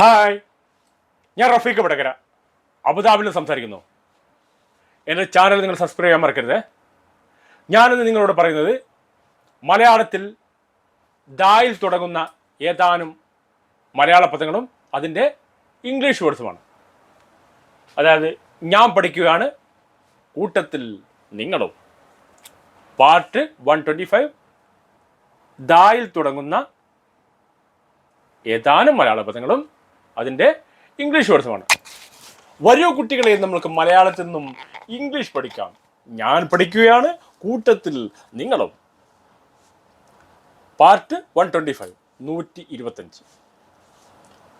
Hi. ഞാൻ റഫീഖ് വടകര. അബുദാബിൽ സംസാരിക്കുന്നു. എന്റെ ചാനൽ നിങ്ങൾ സബ്സ്ക്രൈബ് ചെയ്യാൻ മറക്കരുത്. ഞാനിന്ന് നിങ്ങളോട് പറയുന്നത് മലയാളത്തിൽ ദായിൽ തുടങ്ങുന്ന ഏതാനും മലയാള പദങ്ങളും അതിന്റെ ഇംഗ്ലീഷ് വേർഡ്സുമാണ് അതായത് ഞാൻ പഠിക്കുകയാണ് കൂട്ടത്തിൽ നിങ്ങളും. പാർട്ട് വൺ ട്വന്റി ഫൈവ് ദായിൽ തുടങ്ങുന്ന ഏതാനും മലയാള പദങ്ങളും അതിന്റെ ഇംഗ്ലീഷ് വേർഡ്സുമാണ് വരൂ കുട്ടികളെ നമ്മൾക്ക് മലയാളത്തിൽ നിന്നും ഇംഗ്ലീഷ് പഠിക്കാം. ഞാൻ പഠിക്കുകയാണ് കൂട്ടത്തിൽ നിങ്ങളും. പാർട്ട് വൺ ട്വന്റി ഫൈവ് നൂറ്റി ഇരുപത്തഞ്ച്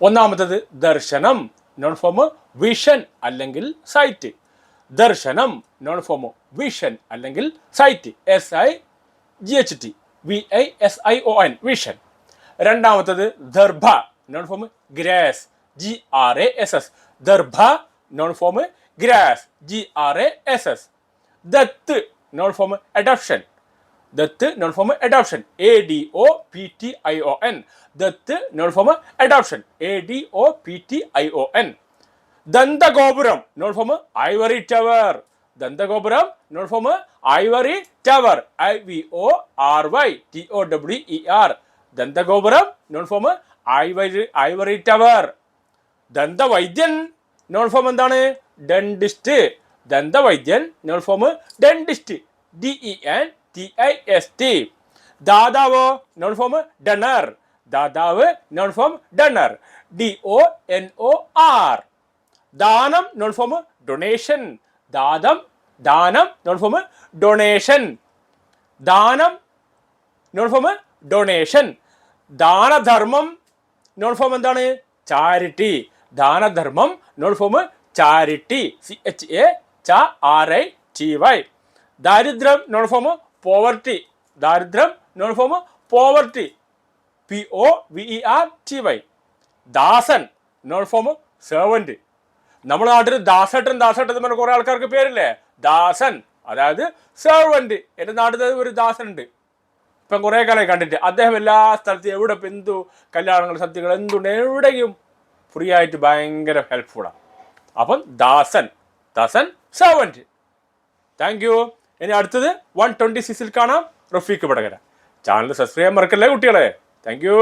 ഒന്നാമത്തത് ദർശനം നോൺ ഫോം വിഷൻ അല്ലെങ്കിൽ സൈറ്റ് ദർശനം നോൺ ഫോം വിഷൻ അല്ലെങ്കിൽ sight S I G H T V I S I O N vision രണ്ടാമത്തത് ദർഭ noun form grass G R A S S ദർഭ noun form grass G R A S S Dutt noun form adoption Dutt noun form adoption A D O P T I O N Dutt noun form adoption A D O P T I O N ദന്തഗോപുരം noun form ivory tower ദന്തഗോപുരം noun form ivory tower I V O R Y T O W E R ദന്തഗോപുരം noun form ivory tower ദന്തവൈദ്യൻ noun form എന്താണ്? Dentist ദന്തവൈദ്യൻ noun form dentist D E N T I S T ദാതാവ് noun form donor ദാതാവ് noun form donor D O N O R ദാനം noun form donation ദാതം ദാനം noun form donation ദാനം noun form donation ദാനധർമ്മം noun form എന്താണ്? Charity. ദാനധർമ്മം noun form charity. C H A ച ആർ ഐ ടി വൈ. ദാരിദ്ര്യം നോൺ ഫോം പോവർട്ടി. ദാരിദ്ര്യം noun form poverty. P O V E R T Y. ദാസൻ noun form servant നമ്മുടെ നാട്ടിൽ ദാസേട്ടൻ ദാസേട്ടൻ എന്ന് പറഞ്ഞ കുറേ ആൾക്കാർക്ക് പേരില്ലേ? ദാസൻ അതായത് സെർവന്റ് എന്റെ നാട്ടിൽ ഒരു ദാസൻ ഉണ്ട് ഇപ്പം കുറേ കാലമായി കണ്ടിട്ട്. അദ്ദേഹം എല്ലാ സ്ഥലത്തും എവിടെ ഇപ്പം എന്തു കല്യാണങ്ങൾ സത്യങ്ങൾ എന്തുണ്ട് എവിടെയും ഫ്രീ ആയിട്ട് ഭയങ്കര ഹെൽപ്ഫുള്ളാണ് അപ്പം Dasan Dasan seventh thank you ഇനി അടുത്തത് വൺ ട്വന്റി സിക്സിൽ കാണാം റഫീഖ് വടകര. ചാനൽ സബ്സ്ക്രൈബ് ചെയ്യാൻ മറക്കല്ലേ കുട്ടികളെ? Thank you